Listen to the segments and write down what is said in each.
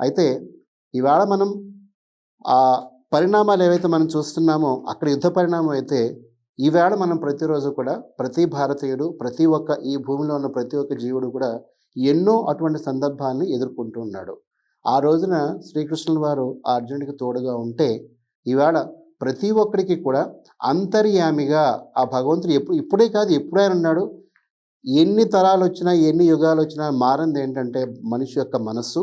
అయితే ఇవాళ మనం ఆ పరిణామాలు ఏవైతే మనం చూస్తున్నామో అక్కడ యుద్ధ పరిణామం అయితే ఈవేళ మనం ప్రతిరోజు కూడా ప్రతి భారతీయుడు ప్రతి ఒక్క ఈ భూమిలో ఉన్న ప్రతి ఒక్క జీవుడు కూడా ఎన్నో అటువంటి సందర్భాన్ని ఎదుర్కొంటూ ఉన్నాడు. ఆ రోజున శ్రీకృష్ణుల వారు అర్జునుడికి తోడుగా ఉంటే ఈవేళ ప్రతి ఒక్కరికి కూడా అంతర్యామిగా ఆ భగవంతుడు ఎప్పుడు ఇప్పుడే కాదు ఎప్పుడైనా ఉన్నాడు. ఎన్ని తరాలు వచ్చినా ఎన్ని యుగాలు వచ్చినా మారింది ఏంటంటే మనిషి యొక్క మనస్సు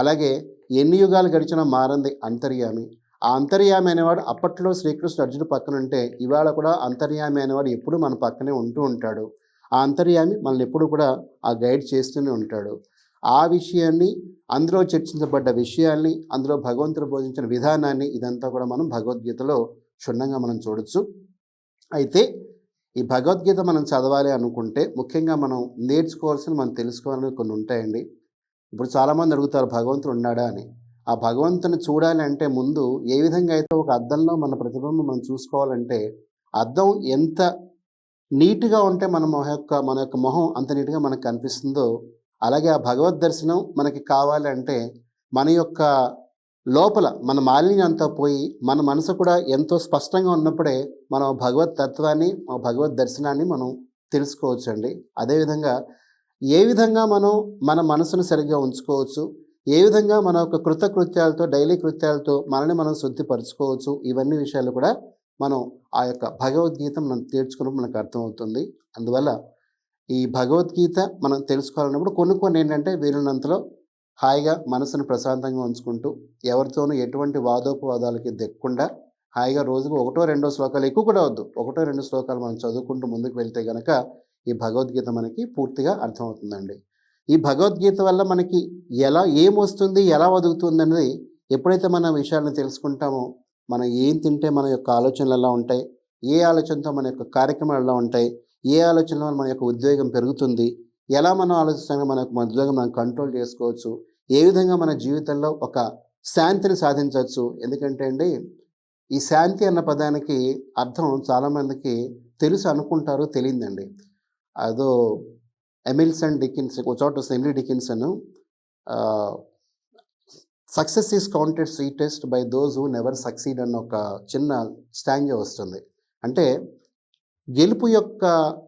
అలాగే ఎన్ని యుగాలు గడిచినా మారింది అంతర్యామి. ఆ అంతర్యామి అనేవాడు అప్పట్లో శ్రీకృష్ణ అర్జునుడు పక్కన ఉంటే ఇవాళ కూడా అంతర్యామి అనేవాడు ఎప్పుడూ మన పక్కనే ఉంటూ ఉంటాడు. ఆ అంతర్యామి మనల్ని ఎప్పుడు కూడా ఆ గైడ్ చేస్తూనే ఉంటాడు. ఆ విషయాన్ని అందులో చర్చించబడ్డ విషయాల్ని అందులో భగవంతుడు బోధించిన విధానాన్ని ఇదంతా కూడా మనం భగవద్గీతలో క్షుణ్ణంగా మనం చూడొచ్చు. అయితే ఈ భగవద్గీత మనం చదవాలి అనుకుంటే ముఖ్యంగా మనం నేర్చుకోవాల్సిన మనం తెలుసుకోవాలని కొన్ని ఉంటాయండి. ఇప్పుడు చాలామంది అడుగుతారు భగవంతుడు ఉన్నాడా? అని. ఆ భగవంతుని చూడాలి అంటే ముందు ఏ విధంగా అయితే ఒక అద్దంలో మన ప్రతిబింబం మనం చూసుకోవాలంటే అద్దం ఎంత నీట్గా ఉంటే మన మొహ యొక్క మన యొక్క మొహం అంత నీట్గా మనకు కనిపిస్తుందో అలాగే ఆ భగవద్ దర్శనం మనకి కావాలంటే మన యొక్క లోపల మన మాలిన్యం అంతా పోయి మన మనసు కూడా ఎంతో స్పష్టంగా ఉన్నప్పుడే మనం భగవత్ తత్వాన్ని భగవద్ దర్శనాన్ని మనం తెలుసుకోవచ్చండి. అదేవిధంగా ఏ విధంగా మనం మన మనసును సరిగ్గా ఉంచుకోవచ్చు? ఏ విధంగా మన యొక్క కృతకృత్యాలతో డైలీ కృత్యాలతో మనల్ని మనం శుద్ధిపరచుకోవచ్చు? ఇవన్నీ విషయాలు కూడా మనం ఆ యొక్క భగవద్గీత మనం తీర్చుకున్నప్పుడు మనకు అర్థమవుతుంది. అందువల్ల ఈ భగవద్గీత మనం తెలుసుకోవాలన్నప్పుడు కొన్ని కొన్ని ఏంటంటే వీలున్నంతలో హాయిగా మనసును ప్రశాంతంగా ఉంచుకుంటూ ఎవరితోనూ ఎటువంటి వాదోపవాదాలకి దెక్కకుండా హాయిగా రోజుకు ఒకటో రెండో శ్లోకాలు ఎక్కువ కూడా వద్దు. ఒకటో రెండు శ్లోకాలు మనం చదువుకుంటూ ముందుకు వెళ్తే గనక ఈ భగవద్గీత మనకి పూర్తిగా అర్థమవుతుందండి. ఈ భగవద్గీత వల్ల మనకి ఎలా ఏం వస్తుంది ఎలా వదుగుతుంది అనేది ఎప్పుడైతే మన విషయాలను తెలుసుకుంటామో మనం ఏం తింటే మన యొక్క ఆలోచనలు ఎలా ఉంటాయి ఏ ఆలోచనతో మన యొక్క కార్యక్రమాలు ఎలా ఉంటాయి ఏ ఆలోచన వల్ల మన యొక్క ఉద్వేగం పెరుగుతుంది ఎలా మనం ఆలోచిస్తామో మన యొక్క ఉద్వేగం మనం కంట్రోల్ చేసుకోవచ్చు ఏ విధంగా మన జీవితంలో ఒక శాంతిని సాధించవచ్చు. ఎందుకంటే అండి ఈ శాంతి అన్న పదానికి అర్థం చాలామందికి తెలుసు అనుకుంటారు తెలియదండి. అదో ఎమిల్సన్ డికిన్సన్ ఒక చోట Emily Dickinson success is counted sweetest by those who never succeed అన్న ఒక చిన్న స్టాంజా వస్తుంది. అంటే గెలుపు యొక్క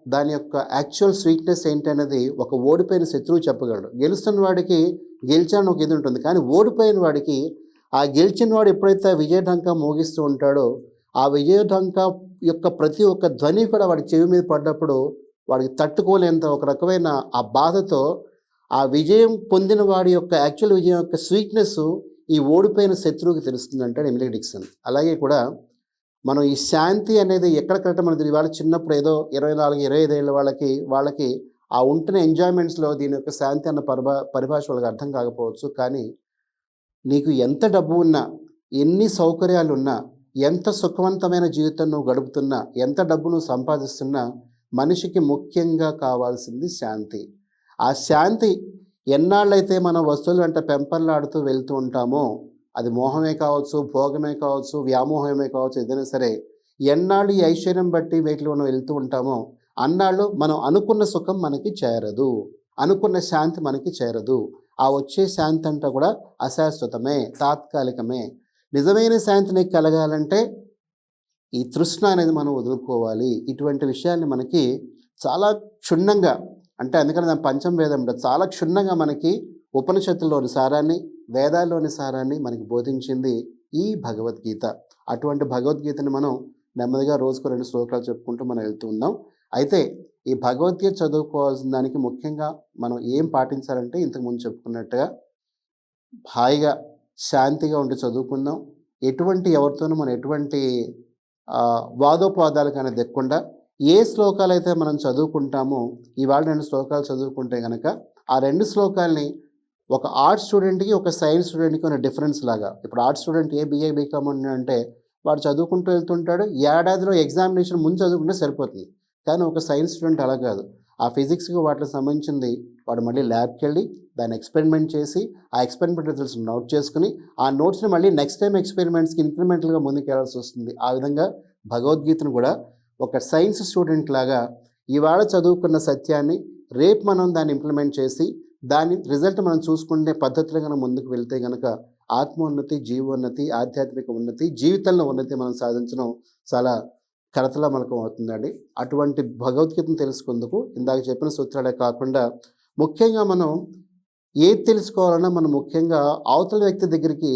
దాని యొక్క యాక్చువల్ స్వీట్నెస్ ఏంటి అనేది ఒక ఓడిపోయిన శత్రువు చెప్పగలడు. గెలుస్తున్న వాడికి గెలిచాను ఒక ఇది ఉంటుంది. కానీ ఓడిపోయిన వాడికి ఆ గెలిచిన వాడు ఎప్పుడైతే విజయఢంకా మోగిస్తూ ఉంటాడో ఆ విజయఢంకా యొక్క ప్రతి ఒక్క ధ్వని కూడా వాడి చెవి మీద పడ్డప్పుడు వాడికి తట్టుకోలేంత ఒక రకమైన ఆ బాధతో ఆ విజయం పొందిన వాడి యొక్క యాక్చువల్ విజయం యొక్క స్వీట్నెస్ ఈ ఓడిపోయిన శత్రువుకి తెలుస్తుంది అంటాడు ఎమిలీ డిక్సన్. అలాగే కూడా మనం ఈ శాంతి అనేది ఎక్కడ కరెక్ట్ మనం ఇవాళ చిన్నప్పుడు ఏదో ఇరవై నాలుగు ఇరవై ఐదు ఏళ్ళ వాళ్ళకి వాళ్ళకి ఆ ఉంటున్న ఎంజాయ్మెంట్స్లో దీని యొక్క శాంతి అన్న పరిభా పరిభాష వాళ్ళకి అర్థం కాకపోవచ్చు. కానీ నీకు ఎంత డబ్బు ఉన్నా ఎన్ని సౌకర్యాలు ఉన్నా ఎంత సుఖవంతమైన జీవితం నువ్వు గడుపుతున్నా ఎంత డబ్బు నువ్వు సంపాదిస్తున్నా మనిషికి ముఖ్యంగా కావాల్సింది శాంతి. ఆ శాంతి ఎన్నాళ్ళైతే మనం వస్తువులు వెంట పెంపర్లాడుతూ వెళ్తూ ఉంటామో అది మోహమే కావచ్చు భోగమే కావచ్చు వ్యామోహమే కావచ్చు ఏదైనా సరే ఎన్నాళ్ళు ఈ ఐశ్వర్యం బట్టి వీటిలో మనం వెళ్తూ ఉంటామో అన్నాళ్ళు మనం అనుకున్న సుఖం మనకి చేరదు. అనుకున్న శాంతి మనకి చేరదు. ఆ వచ్చే శాంతి అంతా కూడా అశాశ్వతమే తాత్కాలికమే. నిజమైన శాంతి నీకు కలగాలంటే ఈ తృష్ణ అనేది మనం వదులుకోవాలి. ఇటువంటి విషయాన్ని మనకి చాలా క్షుణ్ణంగా అంటే అందుకని దాని పంచం వేదం చాలా క్షుణ్ణంగా మనకి ఉపనిషత్తుల్లోని సారాన్ని వేదాల్లోని సారాన్ని మనకి బోధించింది ఈ భగవద్గీత. అటువంటి భగవద్గీతని మనం నెమ్మదిగా రోజుకు రెండు శ్లోకాలు చెప్పుకుంటూ మనం వెళ్తూ ఉన్నాం. అయితే ఈ భగవద్గీత చదువుకోవాల్సిన దానికి ముఖ్యంగా మనం ఏం పాటించాలంటే ఇంతకుముందు చెప్పుకున్నట్టుగా హాయిగా శాంతిగా ఉండి చదువుకుందాం. ఎటువంటి ఎవరితోనూ మనం ఎటువంటి ఆ, వాదోపవాదాలు కానీ ఏ శ్లోకాలు అయితే మనం చదువుకుంటామో ఇవాళ రెండు శ్లోకాలు చదువుకుంటే కనుక ఆ రెండు శ్లోకాల్ని ఒక ఆర్ట్స్ స్టూడెంట్కి ఒక సైన్స్ స్టూడెంట్కి ఉన్న డిఫరెన్స్ లాగా. ఇప్పుడు ఆర్ట్స్ స్టూడెంట్ ఏ బీఏ బీకామ్ అంటే వాడు చదువుకుంటూ వెళ్తుంటాడు ఏడాదిలో ఎగ్జామినేషన్ ముందు చదువుకుంటే సరిపోతుంది. కానీ ఒక సైన్స్ స్టూడెంట్ అలా కాదు. ఆ ఫిజిక్స్కి వాటికి సంబంధించింది వాడు మళ్ళీ ల్యాబ్కి వెళ్ళి దాన్ని ఎక్స్పెరిమెంట్ చేసి ఆ ఎక్స్పెరిమెంట్ రిజల్ట్స్ నోట్ చేసుకుని ఆ నోట్స్ని మళ్ళీ నెక్స్ట్ టైం ఎక్స్పెరిమెంట్స్కి ఇంక్రిమెంటల్గా ముందుకెళ్ళాల్సి వస్తుంది. ఆ విధంగా భగవద్గీతను కూడా ఒక సైన్స్ స్టూడెంట్ లాగా ఇవాళ చదువుకున్న సత్యాన్ని రేపు మనం దాన్ని ఇంప్లిమెంట్ చేసి దాని రిజల్ట్ మనం చూసుకునే పద్ధతిలో కనుక ముందుకు వెళ్తే కనుక ఆత్మోన్నతి జీవోన్నతి ఆధ్యాత్మిక ఉన్నతి జీవితంలో ఉన్నతి మనం సాధించడం చాలా కరతల అవుతుందండి. అటువంటి భగవద్గీతను తెలుసుకుందుకు ఇందాక చెప్పిన సూత్రాలే కాకుండా ముఖ్యంగా మనం ఏది తెలుసుకోవాలన్నా మనం ముఖ్యంగా అవతల వ్యక్తి దగ్గరికి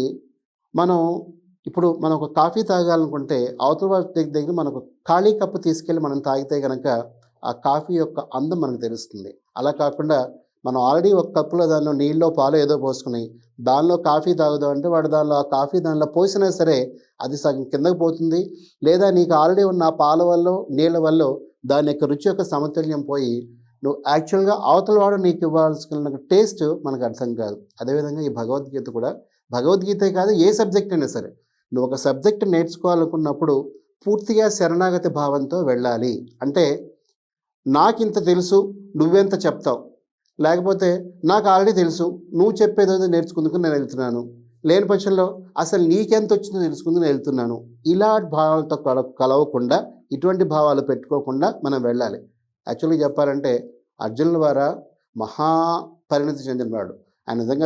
మనం ఇప్పుడు మనం ఒక కాఫీ తాగాలనుకుంటే అవతల వ్యక్తి దగ్గర మనకు ఖాళీ కప్పు తీసుకెళ్ళి మనం తాగితే కనుక ఆ కాఫీ యొక్క అందం మనకు తెలుస్తుంది. అలా కాకుండా మనం ఆల్రెడీ ఒక కప్పులో దానిలో నీళ్ళలో పాలు ఏదో పోసుకుని దానిలో కాఫీ తాగుదాం అంటే వాడు దానిలో ఆ కాఫీ దానిలో పోసినా సరే అది సగం కిందకు పోతుంది. లేదా నీకు ఆల్రెడీ ఉన్న ఆ పాల వల్ల నీళ్ళ వల్ల దాని యొక్క రుచి యొక్క సమతుల్యం పోయి నువ్వు యాక్చువల్గా అవతల వాడు నీకు ఇవ్వాల్సిన టేస్ట్ మనకు అర్థం కాదు. అదేవిధంగా ఈ భగవద్గీత కూడా భగవద్గీతే కాదు ఏ సబ్జెక్ట్ అయినా సరే నువ్వు ఒక సబ్జెక్ట్ నేర్చుకోవాలనుకున్నప్పుడు పూర్తిగా శరణాగతి భావంతో వెళ్ళాలి. అంటే నాకింత తెలుసు నువ్వెంత చెప్తావు? లేకపోతే నాకు ఆల్రెడీ తెలుసు నువ్వు చెప్పేదో నేర్చుకుందుకు నేను వెళ్తున్నాను. లేని పక్షంలో అసలు నీకెంత వచ్చిందో తెలుసుకుందుకు నేను వెళ్తున్నాను. ఇలా భావాలతో కల కలవకుండా ఇటువంటి భావాలు పెట్టుకోకుండా మనం వెళ్ళాలి. యాక్చువల్గా చెప్పాలంటే అర్జునుల ద్వారా మహా పరిణతి చెందినవాడు. ఆయన నిజంగా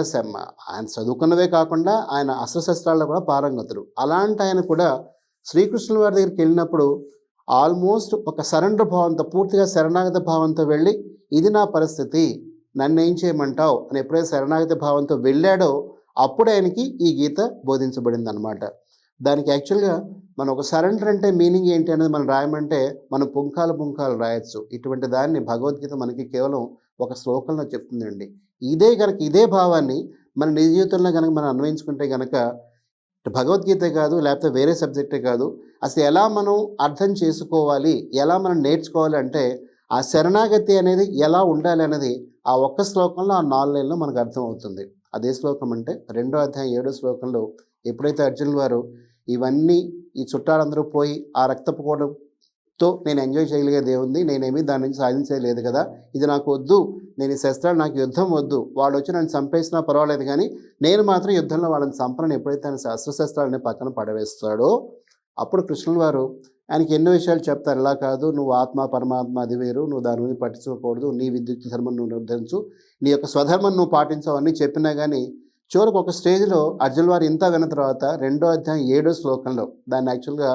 ఆయన చదువుకున్నవే కాకుండా ఆయన అస్త్రశస్త్రాల్లో కూడా పారంగతుడు. అలాంటి ఆయన కూడా శ్రీకృష్ణుల వారి దగ్గరికి వెళ్ళినప్పుడు ఆల్మోస్ట్ ఒక సరెండర్ భావంతో పూర్తిగా శరణాగత భావంతో వెళ్ళి ఇది నా పరిస్థితి నన్ను ఏం చేయమంటావు? అని ఎప్పుడైతే శరణాగతి భావంతో వెళ్ళాడో అప్పుడు ఆయనకి ఈ గీత బోధించబడింది అనమాట దానికి యాక్చువల్గా మనం ఒక సరెండర్ అంటే మీనింగ్ ఏంటి అనేది మనం రాయమంటే మనం పుంకాలు పుంఖాలు రాయొచ్చు. ఇటువంటి దాన్ని భగవద్గీత మనకి కేవలం ఒక శ్లోకంలో చెప్తుందండి. ఇదే కనుక ఇదే భావాన్ని మన నిజ జీవితంలో కనుక మనం అన్వయించుకుంటే కనుక భగవద్గీత కాదు లేకపోతే వేరే సబ్జెక్టే కాదు అసలు ఎలా మనం అర్థం చేసుకోవాలి ఎలా మనం నేర్చుకోవాలి అంటే ఆ శరణాగతి అనేది ఎలా ఉండాలి అనేది ఆ ఒక్క శ్లోకంలో ఆ నాలుగు నెలల్లో మనకు అర్థమవుతుంది. అదే శ్లోకం అంటే రెండో అధ్యాయం ఏడో శ్లోకంలో ఎప్పుడైతే అర్జునుల వారు ఇవన్నీ ఈ చుట్టాలందరూ పోయి ఆ రక్తపు నేను ఎంజాయ్ చేయగలిగేది ఏముంది నేనేమీ దాని నుంచి సాధించలేదు కదా. ఇది నాకు వద్దు. నేను ఈ శస్త్రాలు నాకు యుద్ధం వద్దు. వాళ్ళు వచ్చి నన్ను చంపేసినా పర్వాలేదు కానీ నేను మాత్రం యుద్ధంలో వాళ్ళని చంపనని ఎప్పుడైతే ఆయన శస్త్రశస్త్రాలని పక్కన పడవేస్తాడో అప్పుడు కృష్ణుల వారు ఆయనకి ఎన్నో విషయాలు చెప్తారు. ఇలా కాదు నువ్వు ఆత్మ పరమాత్మ అది వేరు. నువ్వు దాని గురించి పట్టించుకోకూడదు. నీ విద్యుత్ ధర్మం నువ్వు నిర్ధరించు. నీ యొక్క స్వధర్మం నువ్వు పాటించవు అన్నీ చెప్పినా కానీ చివరికి ఒక స్టేజ్లో అర్జున్ వారు ఇంత విన్న తర్వాత రెండో అధ్యాయం ఏడో శ్లోకంలో దాన్ని యాక్చువల్గా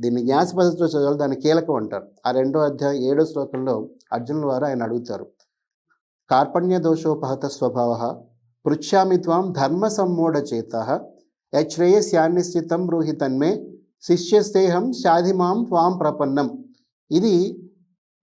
దీన్ని న్యాస పద్ధతిలో చదవాలి దాన్ని కీలకం అంటారు. ఆ రెండో అధ్యాయం ఏడో శ్లోకంలో అర్జునుల వారు ఆయన అడుగుతారు. కార్పణ్య దోషోపహత స్వభావ పృచ్ఛామి త్వాం ధర్మ సమ్మూఢ చేత యశ్రేయస్యాన్నిశ్చితం బ్రూహి తన్మే శిష్యస్తేహం శాధిమాం త్వాం ప్రపన్నం. ఇది